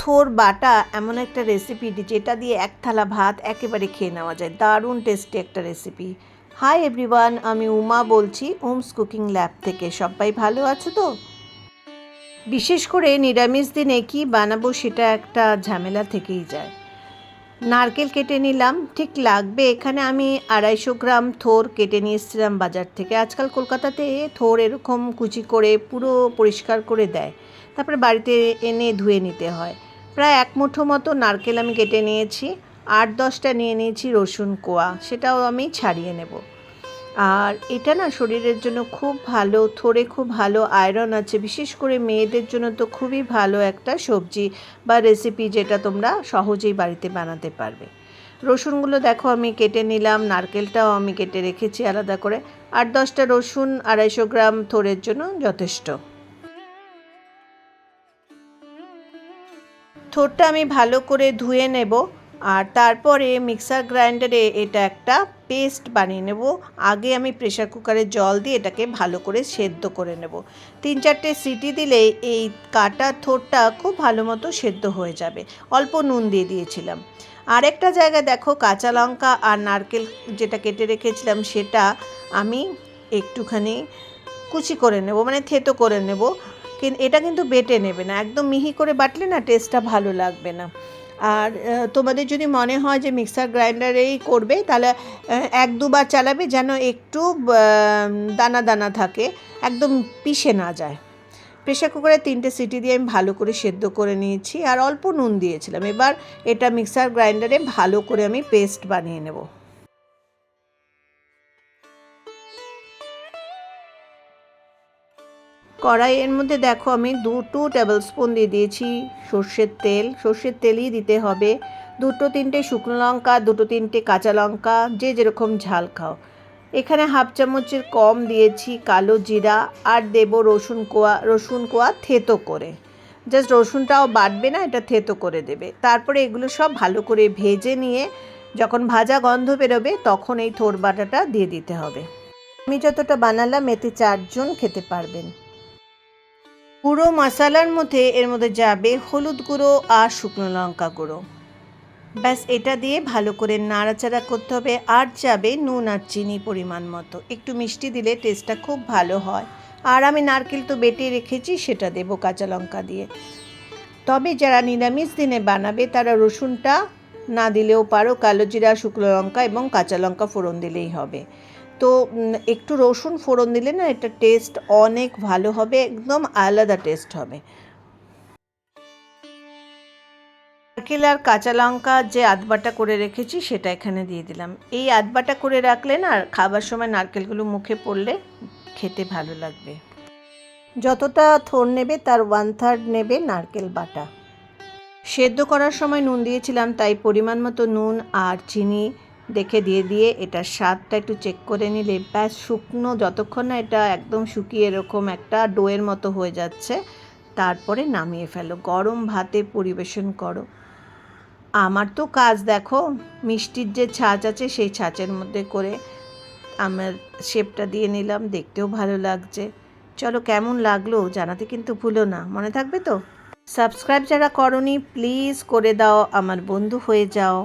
থোর বাটা এমন একটা রেসিপি যেটা দিয়ে এক থালা ভাত একেবারে খেয়ে নেওয়া যায়। দারুণ টেস্টি একটা রেসিপি হাই এভরিওয়ান আমি উমা বলছি ওমস কুকিং ল্যাব থেকে। সবাই ভালো আছো তো? বিশেষ করে নিরামিষ দিনে কি বানাবো সেটা একটা ঝামেলা থেকেই যায়। নারকেল কেটে নিলাম। ঠিক লাগবে এখানে আমি আড়াইশো গ্রাম থোর কেটে নিয়ে এসেছিলাম বাজার থেকে। আজকাল কলকাতাতে থোর এরকম কুচি করে পুরো পরিষ্কার করে দেয়। তারপরে বাড়িতে এনে ধুয়ে নিতে হয়। প্রায় এক মুঠো মতো নারকেল আমি কেটে নিয়েছি আট দশটা নিয়ে নিয়েছি রসুন কোয়া, সেটাও আমি ছাড়িয়ে নেব। আর এটা না শরীরের জন্য খুব ভালো, থোড়ে খুব ভালো, আয়রন আছে, বিশেষ করে মেয়েদের জন্য তো খুবই ভালো একটা সবজি বা রেসিপি যেটা তোমরা সহজেই বাড়িতে বানাতে পারবে। রসুনগুলো দেখো আমি কেটে নিলাম, নারকেলটাও আমি কেটে রেখেছি আলাদা করে আট দশটা রসুন আড়াইশো গ্রাম থোড়ের জন্য যথেষ্ট। থোরটা আমি ভালো করে ধুয়ে নেব আর তারপরে মিক্সার গ্রাইন্ডারে এটা একটা পেস্ট বানিয়ে নেব। আগে আমি প্রেশার কুকারে জল দিয়ে এটাকে ভালো করে সেদ্ধ করে নেব। তিন চারটে সিটি দিলে এই কাটা থোরটা খুব ভালো মতো সেদ্ধ হয়ে যাবে। অল্প নুন দিয়ে দিয়েছিলাম। আরেকটা জায়গায় দেখো কাঁচা লঙ্কা আর নারকেল যেটা কেটে রেখেছিলাম সেটা আমি একটুখানি কুচি করে নেব মানে থেতো করে নেব। এটা কিন্তু বেটে নেবে না। একদম মিহি করে বাটলে না টেস্টটা ভালো লাগবে না। আর তোমাদের যদি মনে হয় যে মিক্সার গ্রাইন্ডারেই করবে, তাহলে এক দুবার চালাবে যেন একটু দানা দানা থাকে, একদম পিষে না যায়। প্রেশার কুকারে তিনটে সিটি দিয়ে আমি ভালো করে সেদ্ধ করে নিয়েছি, আর অল্প নুন দিয়েছিলাম। এবার এটা মিক্সার গ্রাইন্ডারে ভালো করে আমি পেস্ট বানিয়ে নেব। কড়াইয়ের মধ্যে দেখো আমি দুটো টেবিল স্পুন দিয়ে দিয়েছি সর্ষের তেল। সর্ষের তেলই দিতে হবে। দুটো তিনটে শুকনো লঙ্কা, দুটো তিনটে কাঁচা লঙ্কা, যে যেরকম ঝাল খাও। এখানে হাফ চামচের কম দিয়েছি কালো জিরা আর দেব রসুন কোয়া রসুন কোয়া থেতো করে। জাস্ট রসুনটাও বাটবে না, এটা থেতো করে দেবে। তারপরে এগুলো সব ভালো করে ভেজে নিয়ে যখন ভাজা গন্ধ বেরোবে তখন এই থোর বাটাটা দিয়ে দিতে হবে। আমি যতটা বানালাম এতে চারজন খেতে পারবেন। পুরো মশালার মধ্যে এর মধ্যে যাবে হলুদ গুঁড়ো আর শুকনো লঙ্কা গুঁড়ো। ব্যাস, এটা দিয়ে ভালো করে নাড়াচাড়া করতে হবে। আর যাবে নুন আর চিনি পরিমাণ মতো। একটু মিষ্টি দিলে টেস্টটা খুব ভালো হয়। আর আমি নারকেল তো বেটে রেখেছি, সেটা দেবো কাঁচা লঙ্কা দিয়ে। তবে যারা নিরামিষ দিনে বানাবে, তারা রসুনটা না দিলেও পারো, কালো জিরা, শুকনো লঙ্কা এবং কাঁচা লঙ্কা ফোড়ন দিলেই হবে। তো একটু রসুন ফোড়ন দিলে না এটা টেস্ট অনেক ভালো হবে, একদম আলাদা টেস্ট হবে। নারকেল আর কাঁচা লঙ্কা যে আধবাটা করে রেখেছি সেটা এখানে দিয়ে দিলাম। এই আধবাটা করে রাখলে না আর খাবার সময় নারকেলগুলো মুখে পড়লে খেতে ভালো লাগবে। যতটা থোর নেবে তার ওয়ান থার্ড নেবে নারকেল বাটা। সেদ্ধ করার সময় নুন দিয়েছিলাম, তাই পরিমাণ মতো নুন আর চিনি দেখে দিয়ে দিয়ে এটার স্বাদটা একটু চেক করে নিলে ব্যাস শুকনো যতক্ষণ না এটা একদম শুকিয়ে এরকম একটা ডোয়ের মতো হয়ে যাচ্ছে, তারপরে নামিয়ে ফেলো। গরম ভাতে পরিবেশন করো। আমার তো কাজ দেখো, মিষ্টির যে ছাঁচ আছে সেই ছাঁচের মধ্যে করে আমার শেপটা দিয়ে নিলাম, দেখতেও ভালো লাগছে। চলো কেমন লাগল জানাতে কিন্তু ভুলো না, মনে থাকবে তো? সাবস্ক্রাইব যারা করনি প্লিজ করে দাও আমার বন্ধু হয়ে যাও।